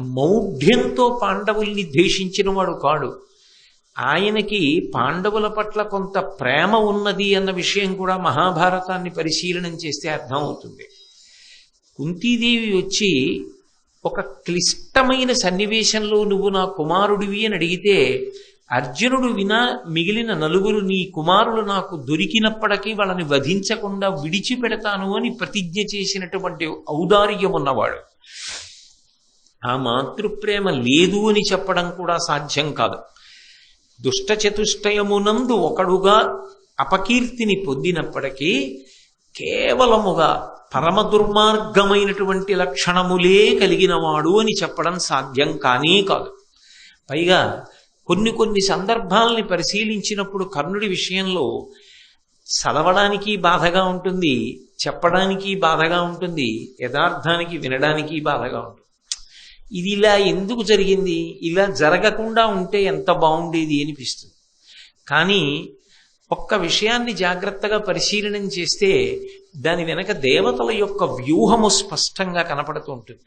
మౌఢ్యంతో పాండవుల్ని ద్వేషించిన వాడు కాడు. ఆయనకి పాండవుల పట్ల కొంత ప్రేమ ఉన్నది అన్న విషయం కూడా మహాభారతాన్ని పరిశీలనం చేస్తే అర్థమవుతుంది. కుంతీదేవి వచ్చి ఒక క్లిష్టమైన సన్నివేశంలో నువ్వు నా కుమారుడివి అని అడిగితే అర్జునుడు వినా మిగిలిన నలుగురు నీ కుమారులు నాకు దొరికినప్పటికీ వాళ్ళని వధించకుండా విడిచిపెడతాను అని ప్రతిజ్ఞ చేసినటువంటి ఔదార్యం ఉన్నవాడు ఆ మాతృప్రేమ లేదు అని చెప్పడం కూడా సాధ్యం కాదు. దుష్ట చతుష్టయమునందు ఒకడుగా అపకీర్తిని పొందినప్పటికీ కేవలముగా పరమ దుర్మార్గమైనటువంటి లక్షణములే కలిగినవాడు అని చెప్పడం సాధ్యం కానీ కాదు. పైగా కొన్ని కొన్ని సందర్భాలని పరిశీలించినప్పుడు కర్ణుడి విషయంలో చదవడానికి బాధగా ఉంటుంది చెప్పడానికి బాధగా ఉంటుంది యథార్థానికి వినడానికి బాధగా ఉంటుంది. ఇది ఇలా ఎందుకు జరిగింది? ఇలా జరగకుండా ఉంటే ఎంత బాగుండేది అనిపిస్తుంది. కానీ ఒక్క విషయాన్ని జాగ్రత్తగా పరిశీలనం చేస్తే దాని వెనక దేవతల యొక్క వ్యూహము స్పష్టంగా కనపడుతూ ఉంటుంది.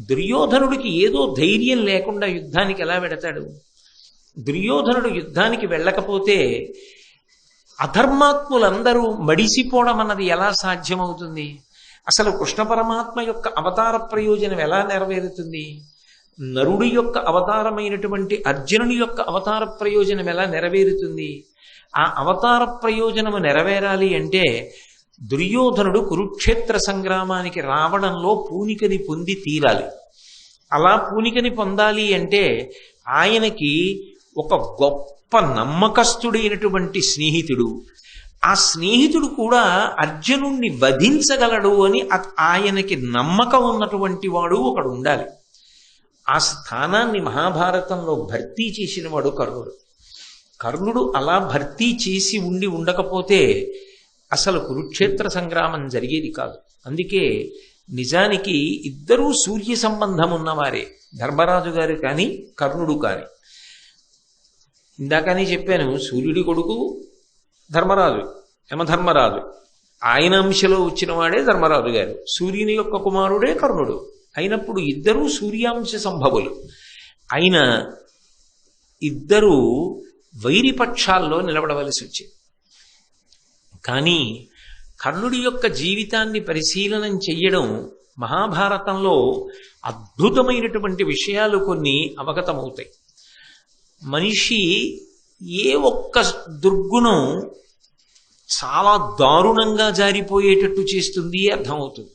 దుర్యోధనుడికి ఏదో ధైర్యం లేకుండా యుద్ధానికి ఎలా వెడతాడు? దుర్యోధనుడు యుద్ధానికి వెళ్ళకపోతే అధర్మాత్ములందరూ మడిసిపోవడం అన్నది ఎలా సాధ్యమవుతుంది? అసలు కృష్ణ పరమాత్మ యొక్క అవతార ప్రయోజనం ఎలా నెరవేరుతుంది? నరుడి యొక్క అవతారమైనటువంటి అర్జునుని యొక్క అవతార ప్రయోజనం ఎలా నెరవేరుతుంది? ఆ అవతార ప్రయోజనము నెరవేరాలి అంటే దుర్యోధనుడు కురుక్షేత్ర సంగ్రామానికి రావడంలో పూనికని పొంది తీరాలి. అలా పూనికని పొందాలి అంటే ఆయనకి ఒక గొప్ప నమ్మకస్తుడైనటువంటి స్నేహితుడు ఆ స్నేహితుడు కూడా అర్జునుణ్ణి వధించగలడు అని ఆయనకి నమ్మకం ఉన్నటువంటి వాడు ఒకడు ఉండాలి. ఆ స్థానాన్ని మహాభారతంలో భర్తీ చేసిన వాడు కర్ణుడు. కర్ణుడు అలా భర్తీ చేసి ఉండి ఉండకపోతే అసలు కురుక్షేత్ర సంగ్రామం జరిగేది కాదు. అందుకే నిజానికి ఇద్దరూ సూర్య సంబంధం ఉన్నవారే ధర్మరాజు గారు కానీ కర్ణుడు కానీ. ఇందాకనే చెప్పాను సూర్యుడి కొడుకు ధర్మరాజు యమధర్మరాజు. ఆయన అంశలో వచ్చిన వాడే ధర్మరాజు గారు. సూర్యుని యొక్క కుమారుడే కర్ణుడు. అయినప్పుడు ఇద్దరూ సూర్యాంశ సంభవులు. అయిన ఇద్దరూ వైరిపక్షాల్లో నిలబడవలసి వచ్చింది. కానీ కర్ణుడి యొక్క జీవితాన్ని పరిశీలనం చెయ్యడం మహాభారతంలో అద్భుతమైనటువంటి విషయాలు కొన్ని అవగతమవుతాయి. మనిషి ఏ ఒక్క దుర్గుణం చాలా దారుణంగా జారిపోయేటట్టు చేస్తుంది అర్థమవుతుంది.